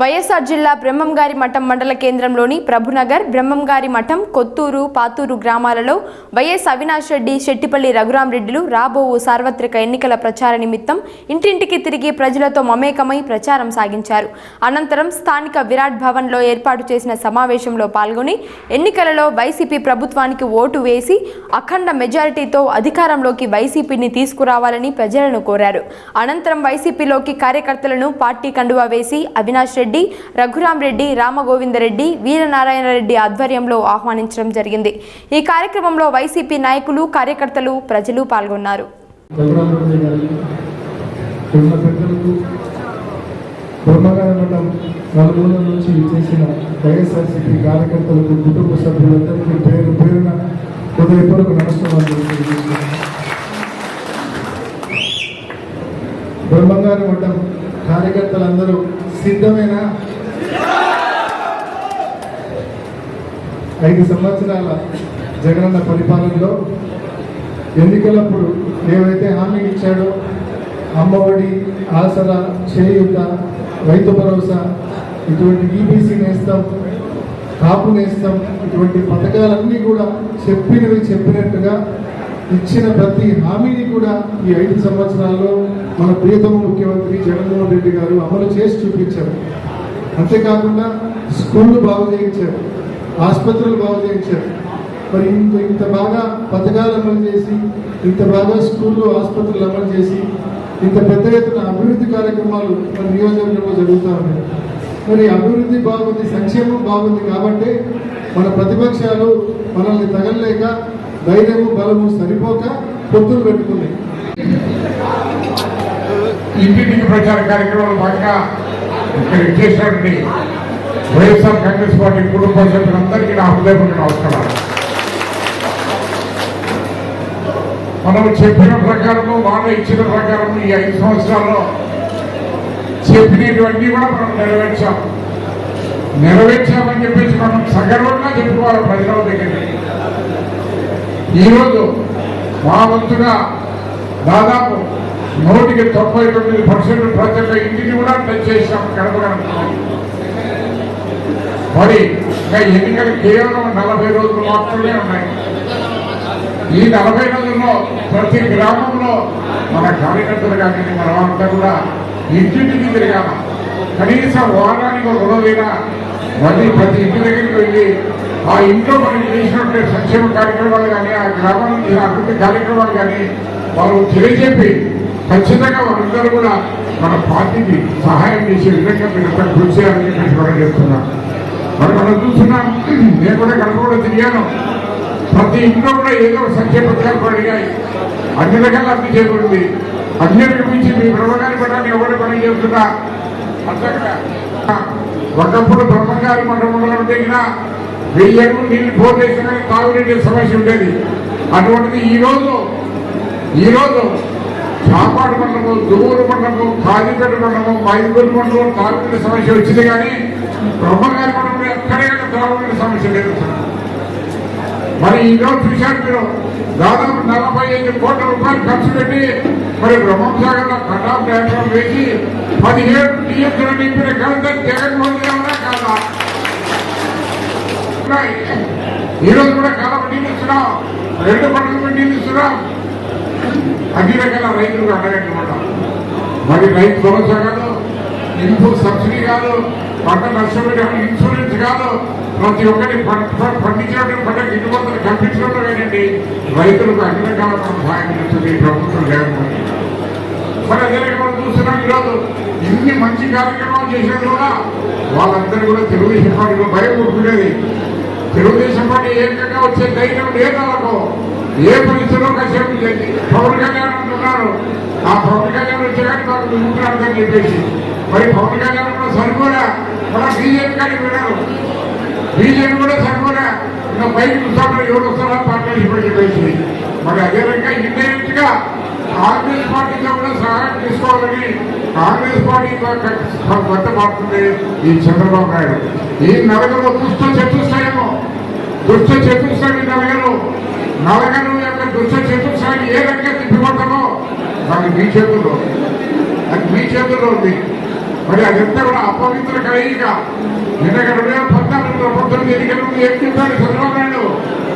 వైఎస్ఆర్ జిల్లా బ్రహ్మంగారి మఠం మండల కేంద్రంలోని ప్రభునగర్ బ్రహ్మంగారి మఠం కొత్తూరు పాతూరు గ్రామాలలో వైఎస్ అవినాష్ రెడ్డి శెట్టిపల్లి రఘురామరెడ్డిలు రాబోవు సార్వత్రిక ఎన్నికల ప్రచార నిమిత్తం ఇంటింటికి తిరిగి ప్రజలతో మమేకమై ప్రచారం సాగించారు. అనంతరం స్థానిక విరాట్ భవన్లో ఏర్పాటు చేసిన సమావేశంలో పాల్గొని ఎన్నికలలో వైసీపీ ప్రభుత్వానికి ఓటు వేసి అఖండ మెజారిటీతో అధికారంలోకి వైసీపీని తీసుకురావాలని ప్రజలను కోరారు. అనంతరం వైసీపీలోకి కార్యకర్తలను పార్టీ కండువా వేసి అవినాష్ రెడ్డి రఘురాం రెడ్డి రామగోవిందరెడ్డి వీరనారాయణరెడ్డి ఆధ్వర్యంలో ఆహ్వానించడం జరిగింది. ఈ కార్యక్రమంలో వైసీపీ నాయకులు కార్యకర్తలు ప్రజలు పాల్గొన్నారు. రఘురామరెడ్డి నలుమూల నుంచి చేసిన వైఎస్ఆర్సీపీ కార్యకర్తలకు కుటుంబ సభ్యులందరికీ పేరు పేరున హృదయపూర్వక నమస్కారాలు తెలియజేస్తున్నాను. బ్రహ్మంగారి మఠం కార్యకర్తలందరూ సిద్ధమైన? ఐదు సంవత్సరాల జగనన్న పరిపాలనలో ఎన్నికలప్పుడు ఏవైతే హామీ ఇచ్చాడో అమ్మఒడి ఆసరా చేయూత రైతు భరోసా ఇటువంటి ఈబీసీ నేస్తాం కాపు నేస్తాం ఇటువంటి పథకాలన్నీ కూడా చెప్పినవి చెప్పినట్టుగా ఇచ్చిన ప్రతి హామీని కూడా ఈ ఐదు సంవత్సరాల్లో మన ప్రియతమ ముఖ్యమంత్రి జగన్మోహన్ రెడ్డి గారు అమలు చేసి చూపించారు. అంతేకాకుండా స్కూళ్ళు బాగు చేయించారు. ఆసుపత్రులు బాగు చేయించారు. మరి ఇంత ఇంత బాగా పథకాలు అమలు చేసి ఇంత బాగా స్కూళ్ళు ఆసుపత్రులు అమలు చేసి ఇంత పెద్ద ఎత్తున అభివృద్ధి కార్యక్రమాలు మన నియోజకవర్గంలో జరుగుతూ ఉన్నాయి. మరి అభివృద్ధి బాగుంది సంక్షేమం బాగుంది కాబట్టి మన ప్రతిపక్షాలు మనల్ని తగలలేక ధైర్యము బలము సరిపోక పొత్తులు పెట్టుకున్నాయి. ఇంటింటికి ప్రచార కార్యక్రమంలో భాగంగా ఇక్కడ ఇచ్చేసినటువంటి వైఎస్ఆర్ కాంగ్రెస్ పార్టీ కుటుంబ సభ్యులందరికీ నా హృదయపూర్వక నమస్కారాలు. మనం చెప్పిన ప్రకారము మాట ఇచ్చిన ప్రకారము ఈ ఐదు సంవత్సరాల్లో చెప్పినటువంటి కూడా మనం నెరవేర్చాం. నెరవేర్చామని చెప్పేసి మనం సగర్వంగా చెప్పుకోవాలి ప్రజల దగ్గర ఈరోజు మా వంతుగా దాదాపు నూటికి తొంభై తొమ్మిది పర్సెంట్ ప్రతి ఒక్క ఇంటిని కూడా టచ్ చేసాం కడపగలను మరి ఇంకా ఎన్నికలు కేవలం నలభై రోజులు మాత్రమే ఉన్నాయి. ఈ నలభై రోజుల్లో ప్రతి గ్రామంలో మన కార్యకర్తలు కానీ మనమంతా కూడా ఇంటింటికి తిరగాల కనీసం వారానికి ఒక రోజైనా మళ్ళీ ప్రతి ఇంటి దగ్గరికి వెళ్ళి ఆ ఇంట్లో మనం చేసినట్టు సంక్షేమ కార్యక్రమాలు కానీ ఆ గ్రామానికి అభివృద్ధి కార్యక్రమాలు కానీ వాళ్ళు తెలియజెప్పి ఖచ్చితంగా వారందరూ కూడా మన పార్టీకి సహాయం చేసే విధంగా మీరంతా కృషి చేయాలని నేను కూడా చెప్తున్నాం. మరి మనం చూస్తున్నాం నేను కూడా కనుక కూడా తిరిగాను. ప్రతి ఇంట్లో కూడా ఏదో సంక్షేమ పథకాలు అడిగాయి. అన్ని రకాల అభివృద్ధి చేయబడింది అన్ని మించి మీ బ్రహ్మగారి పట్టాన్ని ఎవరు పని చేస్తున్నా. అంతగా ఒకప్పుడు బ్రహ్మగారి మండలంలో దగ్గర వెయ్యి అడుగులు నీళ్ళు ఫోన్ చేసిన కానీ తాగునీటి సమస్య ఉండేది. అటువంటిది ఈ రోజు కాపాడు రోజు చాపాడు మండలము దువ్వూరు మండలము కాజీపేట మండలము మైదూరు మండలం తాగునీటి సమస్య వచ్చింది కానీ బ్రహ్మగారి మండలంలో ఎక్కడైనా తాగునీటి సమస్య లేదు. మరి ఈరోజు రోజు చూశారు మీరు దాదాపు నలభై ఐదు కోట్ల రూపాయలు ఖర్చు పెట్టి మరి బ్రహ్మంసాగర్లో కటాఫ్ డ్యామ్ వేసి పదిహేడు టీఎంసీలు నింపిన ఘనత జగన్మోహన్ ఉన్నా కాదా. ఈరోజు కూడా కాలం నీళ్ళు రెండు పంటలు నీళ్ళు అన్ని రకాల రైతులకు అండగట్టమాట మరి రైతు భరోసా కాదు ఇన్పుట్ సబ్సిడీ కాదు పంట నష్టపోయిన ఇన్సూరెన్స్ కాదు ప్రతి ఒక్కరి పంట పండించినటువంటి పంట గిట్టుబాటు కల్పించడంలో కానివ్వండి రైతులకు అన్ని రకాల సహాయం చేస్తుంది ప్రభుత్వం జగన్మోహన్ మరి అదే రకంగా చూస్తున్నాం ఈరోజు. ఇన్ని మంచి కార్యక్రమాలు చేసినా కూడా వాళ్ళందరూ కూడా తెలుగుదేశం పార్టీలో భయం పుట్టుకునేది. తెలుగుదేశం పార్టీ ఏకంగా వచ్చే ధైర్యం లేదు వాళ్ళకు. ఏ పరిస్థితిలో కసేపు చేసి పవన్ కళ్యాణ్ అంటున్నారు. ఆ పవన్ కళ్యాణ్ వచ్చే కానీ మాకు దుమ్ముతున్నారని చెప్పేసి. మరి పవన్ కళ్యాణ్ కూడా సరిపోలే మన బీజేపీ కానీ విన్నారు బీజేపీ కూడా సరిపోలే ఇంకా బయట చూస్తాడు ఎవరు వస్తారా పార్ట్నర్షిప్ చెప్పేసి. మరి అదేవిధంగా ఇండైరెక్ట్గా కాంగ్రెస్ పార్టీతో కూడా సహాయం తీసుకోవాలని కాంగ్రెస్ పార్టీ కొత్త మారుతుంది ఈ చంద్రబాబు నాయుడు. ఈ నలగలో దుష్ట చతుష్టయము దుష్ట చతుష్టయం నలగలు నలగలు యొక్క దుష్ట చతుర్సాన్ని ఏ రకంగా తిప్పిపడతామో అది మీ చేతుల్లో. అది మీ చేతుల్లో ఉంది. మరి అదంతా కూడా అపవిత్ర కలయిక. నిన్న రెండు వేల పద్నాలుగులో పంతొమ్మిది ఎన్నికల ఏం చెప్పాడు చంద్రబాబు నాయుడు?